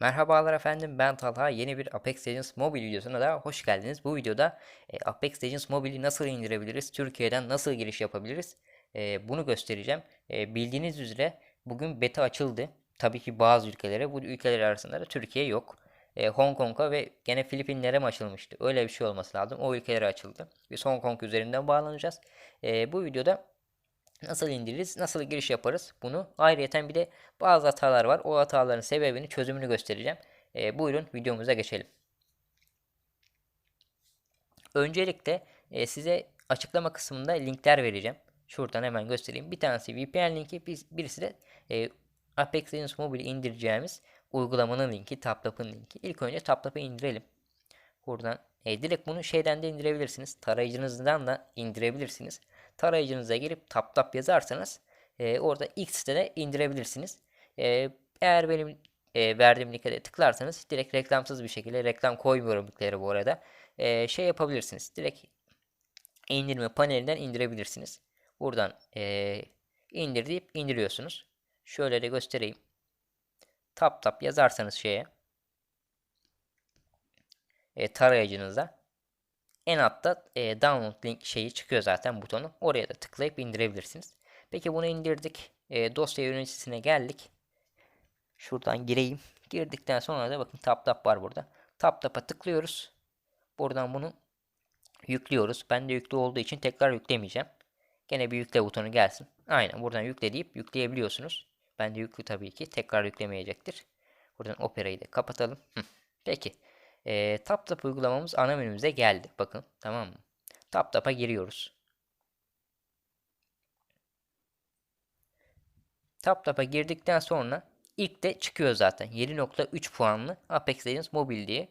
Merhabalar efendim ben Talha yeni bir Apex Legends mobil videosuna da hoş geldiniz. Bu videoda e, Apex Legends mobili nasıl indirebiliriz, Türkiye'den nasıl giriş yapabiliriz e, bunu göstereceğim. E, bildiğiniz üzere bugün beta açıldı. Tabii ki bazı ülkelere bu ülkeler arasında da Türkiye yok. E, Hong Kong'a ve gene Filipinlere mi açılmıştı? Öyle bir şey olması lazım. O ülkelere açıldı. Biz Hong Kong üzerinden bağlanacağız. E, bu videoda Nasıl indiririz, nasıl giriş yaparız bunu. Ayrıyeten bir de bazı hatalar var. O hataların sebebini, çözümünü göstereceğim. E, buyurun videomuza geçelim. Öncelikle e, size açıklama kısmında linkler vereceğim. Şuradan hemen göstereyim. Bir tanesi VPN linki, birisi de e, Apex Legends Mobile indireceğimiz uygulamanın linki, TapTap'ın linki. İlk önce TapTap'ı indirelim. Buradan e, direkt bunu şeyden de indirebilirsiniz. Tarayıcınızdan da indirebilirsiniz tarayıcınıza girip tap tap yazarsanız e, orada ilk sitede indirebilirsiniz. E, eğer benim e, verdiğim linke de tıklarsanız direkt reklamsız bir şekilde reklam koymuyorum linkleri bu arada. E, şey yapabilirsiniz. Direkt indirme panelinden indirebilirsiniz. Buradan e, indir deyip indiriyorsunuz. Şöyle de göstereyim. Tap tap yazarsanız şeye e, tarayıcınıza en altta e, download link şeyi çıkıyor zaten butonu. Oraya da tıklayıp indirebilirsiniz. Peki bunu indirdik. E, dosya yöneticisine geldik. Şuradan gireyim. Girdikten sonra da bakın tap tap var burada. Tap tapa tıklıyoruz. Buradan bunu yüklüyoruz. Ben de yüklü olduğu için tekrar yüklemeyeceğim. Gene bir yükle butonu gelsin. Aynen buradan yükle deyip yükleyebiliyorsunuz. Ben de yüklü tabii ki. Tekrar yüklemeyecektir. Buradan operayı da kapatalım. Hı. Peki. E, TapTap uygulamamız ana menümüze geldi. Bakın tamam mı? TapTap'a giriyoruz. TapTap'a girdikten sonra ilk de çıkıyor zaten. 7.3 puanlı Apex Legends Mobile diye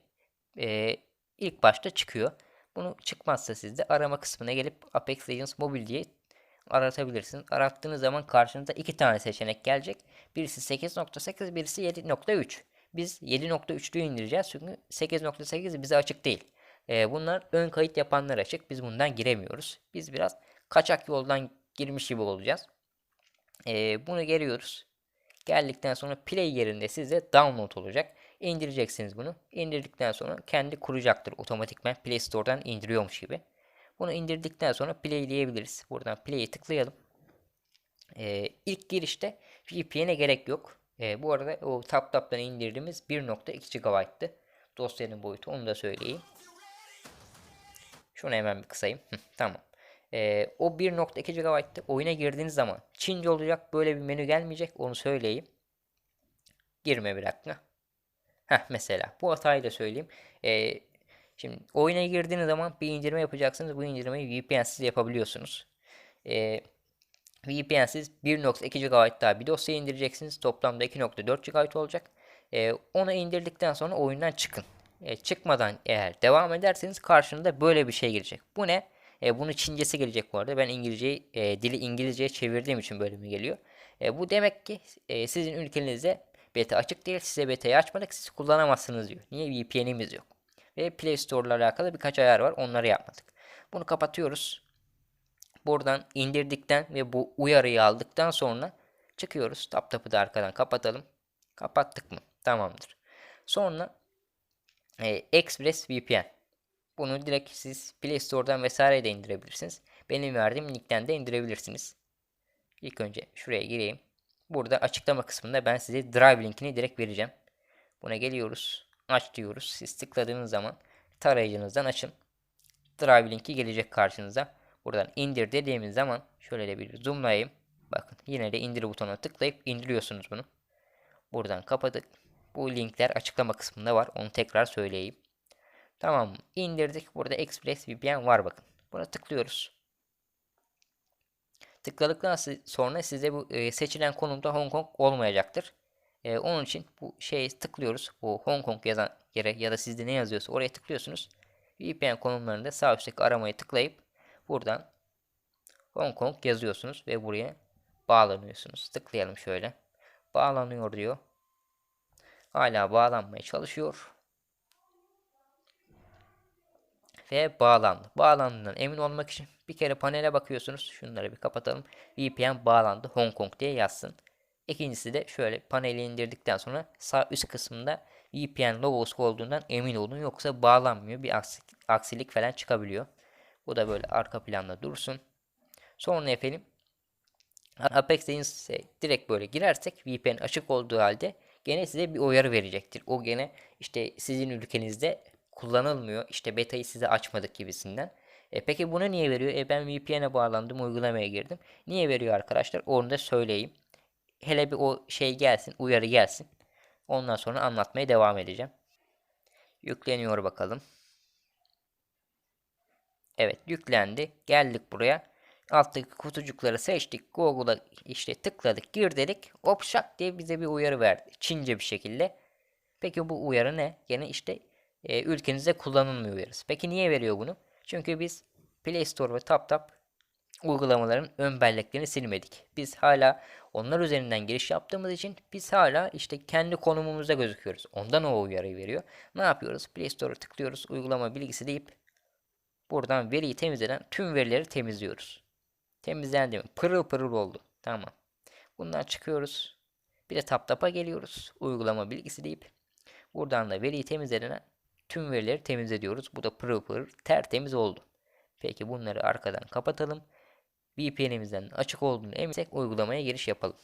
e, ilk başta çıkıyor. Bunu çıkmazsa siz de arama kısmına gelip Apex Legends Mobile diye aratabilirsiniz. Arattığınız zaman karşınıza iki tane seçenek gelecek. Birisi 8.8, birisi 7.3. Biz 7.3'lüyü indireceğiz çünkü 8.8 bize açık değil. E, bunlar ön kayıt yapanlar açık. Biz bundan giremiyoruz. Biz biraz kaçak yoldan girmiş gibi olacağız. E, bunu geliyoruz. Geldikten sonra play yerinde size download olacak. İndireceksiniz bunu. İndirdikten sonra kendi kuracaktır otomatikman Play Store'dan indiriyormuş gibi. Bunu indirdikten sonra playleyebiliriz. Buradan play'e tıklayalım. Ee, ilk girişte VPN'e gerek yok. E, bu arada o TapTap'tan indirdiğimiz 1.2 GB'tı. Dosyanın boyutu onu da söyleyeyim. Şunu hemen bir kısayım. tamam. E, o 1.2 GB'tı. Oyuna girdiğiniz zaman Çince olacak. Böyle bir menü gelmeyecek. Onu söyleyeyim. Girme bir dakika. Heh mesela. Bu hatayı da söyleyeyim. E, şimdi oyuna girdiğiniz zaman bir indirme yapacaksınız. Bu indirmeyi VPN'siz yapabiliyorsunuz. Eee VPN'siz 1.2 GB daha bir dosya indireceksiniz. Toplamda 2.4 GB olacak. E, onu indirdikten sonra oyundan çıkın. E, çıkmadan eğer devam ederseniz karşınıza böyle bir şey gelecek. Bu ne? E, bunu Çincesi gelecek bu arada. Ben İngilizceyi, e, dili İngilizceye çevirdiğim için böyle mi geliyor? E, bu demek ki e, sizin ülkenizde beta açık değil. Size beta'yı açmadık. Siz kullanamazsınız diyor. Niye? VPN'imiz yok. Ve Play Store ile alakalı birkaç ayar var. Onları yapmadık. Bunu kapatıyoruz. Buradan indirdikten ve bu uyarıyı aldıktan sonra çıkıyoruz. TapTap'ı da arkadan kapatalım. Kapattık mı? Tamamdır. Sonra e, Express VPN. Bunu direkt siz Play Store'dan vesaire de indirebilirsiniz. Benim verdiğim linkten de indirebilirsiniz. İlk önce şuraya gireyim. Burada açıklama kısmında ben size Drive linkini direkt vereceğim. Buna geliyoruz. Aç diyoruz. Siz tıkladığınız zaman tarayıcınızdan açın. Drive linki gelecek karşınıza. Buradan indir dediğimiz zaman şöyle de bir zoomlayayım. Bakın yine de indir butonuna tıklayıp indiriyorsunuz bunu. Buradan kapadık. Bu linkler açıklama kısmında var. Onu tekrar söyleyeyim. Tamam indirdik. Burada Express VPN var bakın. Buna tıklıyoruz. Tıkladıktan sonra size bu e, seçilen konumda Hong Kong olmayacaktır. E, onun için bu şeye tıklıyoruz. Bu Hong Kong yazan yere ya da sizde ne yazıyorsa oraya tıklıyorsunuz. VPN konumlarında sağ üstteki aramayı tıklayıp Buradan Hong Kong yazıyorsunuz ve buraya bağlanıyorsunuz. Tıklayalım şöyle. Bağlanıyor diyor. Hala bağlanmaya çalışıyor. Ve bağlandı. Bağlandığından emin olmak için bir kere panele bakıyorsunuz. Şunları bir kapatalım. VPN bağlandı Hong Kong diye yazsın. İkincisi de şöyle paneli indirdikten sonra sağ üst kısmında VPN logosu olduğundan emin olun yoksa bağlanmıyor bir aksilik falan çıkabiliyor. Bu da böyle arka planda dursun. Sonra efendim Apex Legends'e direkt böyle girersek VPN açık olduğu halde gene size bir uyarı verecektir. O gene işte sizin ülkenizde kullanılmıyor. İşte beta'yı size açmadık gibisinden. E peki bunu niye veriyor? E ben VPN'e bağlandım, uygulamaya girdim. Niye veriyor arkadaşlar? Onu da söyleyeyim. Hele bir o şey gelsin, uyarı gelsin. Ondan sonra anlatmaya devam edeceğim. Yükleniyor bakalım. Evet yüklendi. Geldik buraya. Alttaki kutucukları seçtik. Google'a işte tıkladık, gir dedik. Hop şak diye bize bir uyarı verdi. Çince bir şekilde. Peki bu uyarı ne? Yine işte e, ülkenizde kullanılmıyor uyarısı. Peki niye veriyor bunu? Çünkü biz Play Store ve TapTap uygulamaların ön belleklerini silmedik. Biz hala onlar üzerinden giriş yaptığımız için biz hala işte kendi konumumuzda gözüküyoruz. Ondan o uyarıyı veriyor. Ne yapıyoruz? Play Store'a tıklıyoruz. Uygulama bilgisi deyip buradan veriyi temizleden tüm verileri temizliyoruz. Temizlendi mi? Pırıl pırıl oldu. Tamam. Bundan çıkıyoruz. Bir de TapTap'a geliyoruz. Uygulama bilgisi deyip buradan da veriyi temizlenen tüm verileri temizliyoruz. Bu da pırıl pırıl tertemiz oldu. Peki bunları arkadan kapatalım. VPN'imizden açık olduğunu eminsek uygulamaya giriş yapalım.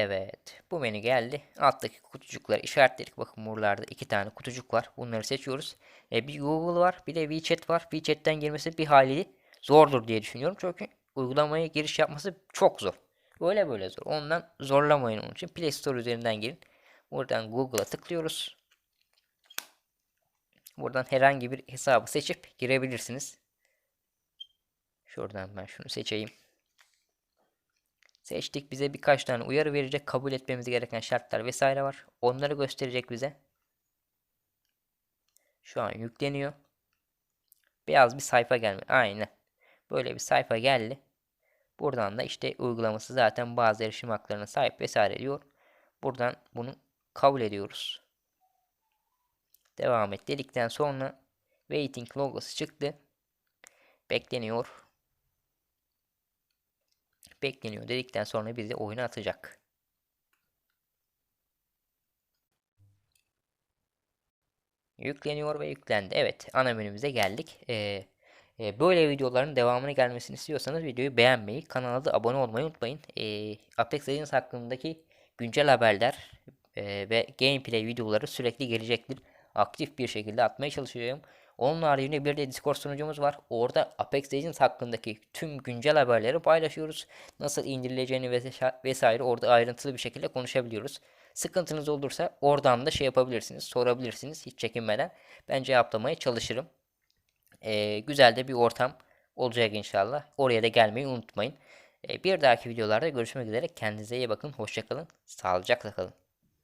Evet. Bu menü geldi. Alttaki kutucukları işaretledik. Bakın buralarda iki tane kutucuk var. Bunları seçiyoruz. E, bir Google var. Bir de WeChat var. WeChat'ten girmesi bir haliyle zordur diye düşünüyorum. Çünkü uygulamaya giriş yapması çok zor. Böyle böyle zor. Ondan zorlamayın onun için. Play Store üzerinden girin. Buradan Google'a tıklıyoruz. Buradan herhangi bir hesabı seçip girebilirsiniz. Şuradan ben şunu seçeyim. Seçtik bize birkaç tane uyarı verecek. Kabul etmemiz gereken şartlar vesaire var. Onları gösterecek bize. Şu an yükleniyor. Beyaz bir sayfa geldi. Aynen. Böyle bir sayfa geldi. Buradan da işte uygulaması zaten bazı erişim haklarına sahip vesaire diyor. Buradan bunu kabul ediyoruz. Devam et dedikten sonra waiting logosu çıktı. Bekleniyor. Bekleniyor dedikten sonra bizi oyuna atacak. Yükleniyor ve yüklendi. Evet ana menümüze geldik. Ee, e, böyle videoların devamını gelmesini istiyorsanız videoyu beğenmeyi, kanala da abone olmayı unutmayın. E, Apex Legends hakkındaki güncel haberler e, ve gameplay videoları sürekli gelecektir. Aktif bir şekilde atmaya çalışıyorum. Onun haricinde bir de Discord sunucumuz var. Orada Apex Legends hakkındaki tüm güncel haberleri paylaşıyoruz. Nasıl indirileceğini vesaire orada ayrıntılı bir şekilde konuşabiliyoruz. Sıkıntınız olursa oradan da şey yapabilirsiniz, sorabilirsiniz hiç çekinmeden. Ben cevaplamaya çalışırım. Ee, güzel de bir ortam olacak inşallah. Oraya da gelmeyi unutmayın. Ee, bir dahaki videolarda görüşmek üzere. Kendinize iyi bakın. Hoşçakalın. Sağlıcakla kalın.